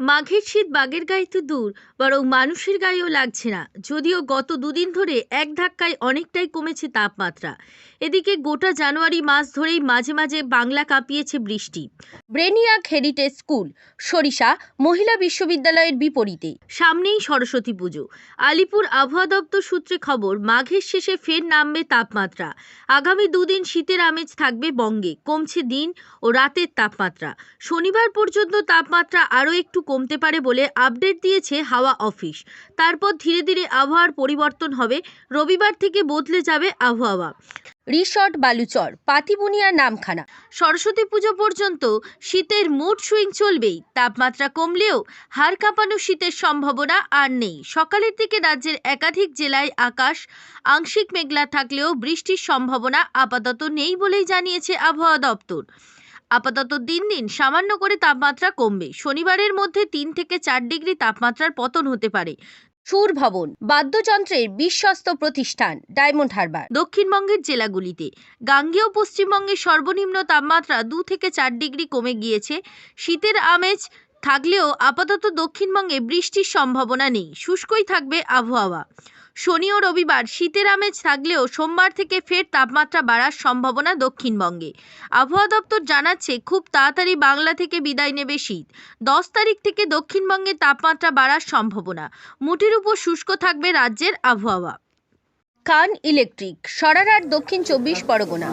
মাঘের শীত বাঘের গায়ে তো দূর বরং মানুষের গায়েও লাগছে না। যদিও গত দুদিন ধরে এক ধাক্কায় অনেকটাই কমেছে তাপমাত্রা। এদিকে গোটা জানুয়ারি মাস ধরেই মাঝে মাঝে বাংলা কাঁপিয়েছে বৃষ্টি। ব্রেনিয়াক হেরিটেজ স্কুল সরিষা মহিলা বিশ্ববিদ্যালয়ের বিপরীতে। সামনেই সরস্বতী পুজো। আলিপুর আবহাওয়া দপ্তর সূত্রে খবর মাঘের শেষে ফের নামবে তাপমাত্রা। আগামী দুদিন শীতের আমেজ থাকবে বঙ্গে। কমছে দিন ও রাতের তাপমাত্রা। শনিবার পর্যন্ত তাপমাত্রা আরও একটু কমতে পারে বলে আপডেট দিয়েছে হাওয়া অফিস তারপর ধীরে ধীরে আবহাওয়ার পরিবর্তন হবে। রবিবার থেকে বদলে যাবে আবহাওয়া। রিসর্ট বালুচর, পাতিবুনিয়ার নামখানা। সরস্বতী পুজো পর্যন্ত শীতের মুড সুইং চলবেই। তাপমাত্রা কমলেও হাড় কাঁপানো শীতের সম্ভাবনা আর নেই। সকালের দিকে রাজ্যের একাধিক জেলায় আকাশ, আংশিক মেঘলা থাকলেও বৃষ্টির সম্ভাবনা আপাতত নেই বলেই জানিয়েছে আবহাওয়া দপ্তর। আপাতত দিন দিন সামান্য করে তাপমাত্রা কমবে। শনিবারের মধ্যে তিন থেকে চার ডিগ্রি তাপমাত্রার পতন হতে পারে। সুর ভবন বাদ্যযন্ত্রের বিশ্বস্ত প্রতিষ্ঠান ডায়মন্ড হারবার। দক্ষিণবঙ্গের জেলাগুলিতে গাঙ্গেয় পশ্চিমবঙ্গের সর্বনিম্ন তাপমাত্রা দু থেকে চার ডিগ্রি কমে গিয়েছে। শীতের আমেজ থাকলেও আপাতত দক্ষিণবঙ্গে বৃষ্টির সম্ভাবনা নেই। শুষ্কই থাকবে আবহাওয়া। শনি ও রবিবার শীতের আমেজ থাকলেও সোমবার থেকে ফের তাপমাত্রা বাড়ার সম্ভাবনা দক্ষিণবঙ্গে। আবহাওয়া দপ্তর জানাচ্ছে, খুব তাড়াতাড়ি বাংলা থেকে বিদায় নেবে শীত। দশ তারিখ থেকে দক্ষিণবঙ্গে তাপমাত্রা বাড়ার সম্ভাবনা। মুটির উপর শুষ্ক থাকবে রাজ্যের আবহাওয়া। কান ইলেকট্রিক সরারহাট দক্ষিণ চব্বিশ পরগনা।